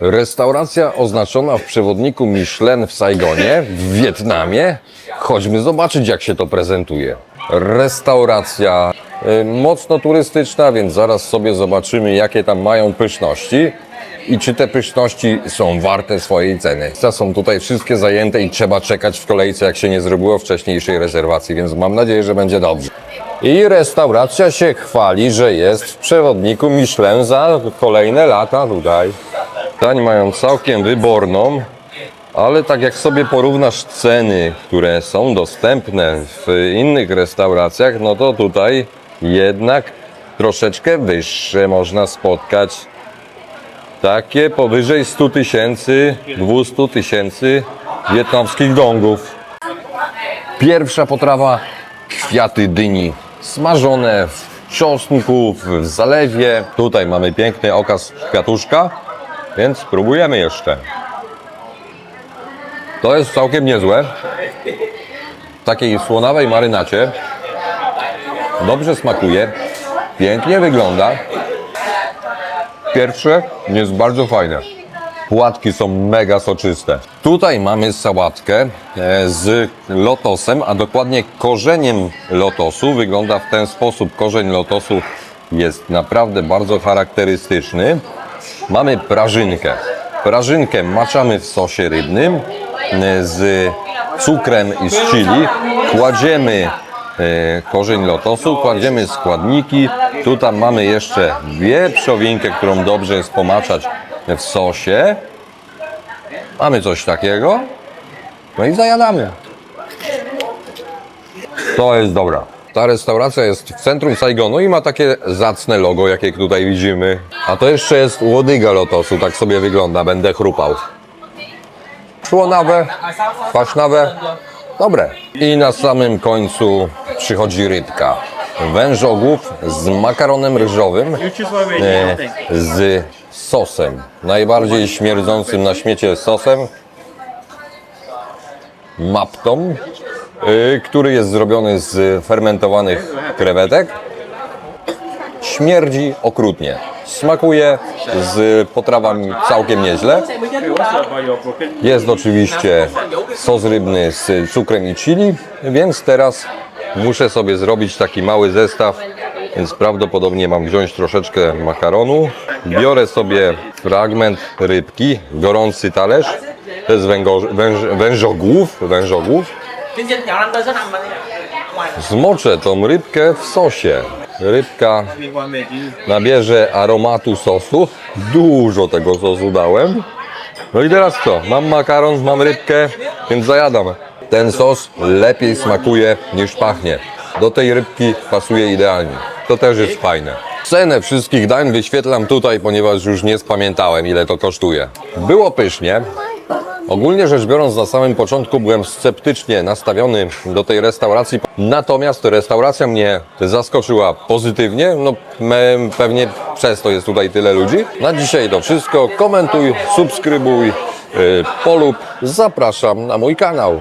Restauracja oznaczona w przewodniku Michelin w Saigonie, w Wietnamie. Chodźmy zobaczyć, jak się to prezentuje. Restauracja y, mocno turystyczna, więc zaraz sobie zobaczymy, jakie tam mają pyszności i czy te pyszności są warte swojej ceny. Są tutaj wszystkie zajęte i trzeba czekać w kolejce, jak się nie zrobiło wcześniejszej rezerwacji, więc mam nadzieję, że będzie dobrze. I restauracja się chwali, że jest w przewodniku Michelin za kolejne lata tutaj. Dań mają całkiem wyborną, ale tak jak sobie porównasz ceny, które są dostępne w innych restauracjach, no to tutaj jednak troszeczkę wyższe można spotkać. Takie powyżej 100 tysięcy, 200 tysięcy wietnamskich dongów. Pierwsza potrawa kwiaty dyni. Smażone w czosnku, w zalewie. Tutaj mamy piękny okaz kwiatuszka, więc spróbujemy jeszcze. To jest całkiem niezłe. W takiej słonawej marynacie. Dobrze smakuje. Pięknie wygląda. Pierwsze jest bardzo fajne. Płatki są mega soczyste. Tutaj mamy sałatkę e, z lotosem, a dokładnie korzeniem lotosu. Wygląda w ten sposób. Korzeń lotosu jest naprawdę bardzo charakterystyczny. Mamy prażynkę. Prażynkę maczamy w sosie rybnym e, z cukrem i z chili. Kładziemy e, korzeń lotosu, kładziemy składniki. Tutaj mamy jeszcze wieprzowinkę, którą dobrze jest pomaczać w sosie. Mamy coś takiego. No i zajadamy. To jest dobra. Ta restauracja jest w centrum Saigonu i ma takie zacne logo, jakie tutaj widzimy. A to jeszcze jest łodyga lotosu, tak sobie wygląda, będę chrupał. Słonawe, kwaśnawe, dobre. I na samym końcu przychodzi rybka. Wężogłów z makaronem ryżowym, e, z sosem. Najbardziej śmierdzącym na śmiecie sosem. Maptą, który jest zrobiony z fermentowanych krewetek. Śmierdzi okrutnie. Smakuje z potrawami całkiem nieźle. Jest oczywiście sos rybny z cukrem i chili, więc teraz muszę sobie zrobić taki mały zestaw, więc prawdopodobnie mam wziąć troszeczkę makaronu. Biorę sobie fragment rybki, gorący talerz. To jest węż, wężogłów, wężogłów. Zmoczę tą rybkę w sosie. Rybka nabierze aromatu sosu. Dużo tego sosu dałem. No i teraz co? Mam makaron, mam rybkę, więc zajadam. Ten sos lepiej smakuje niż pachnie. Do tej rybki pasuje idealnie. To też jest fajne. Cenę wszystkich dań wyświetlam tutaj, ponieważ już nie spamiętałem ile to kosztuje. Było pysznie. Ogólnie rzecz biorąc, na samym początku byłem sceptycznie nastawiony do tej restauracji, natomiast restauracja mnie zaskoczyła pozytywnie. No, pewnie przez to jest tutaj tyle ludzi. Na dzisiaj to wszystko. Komentuj, subskrybuj, yy, polub. Zapraszam na mój kanał.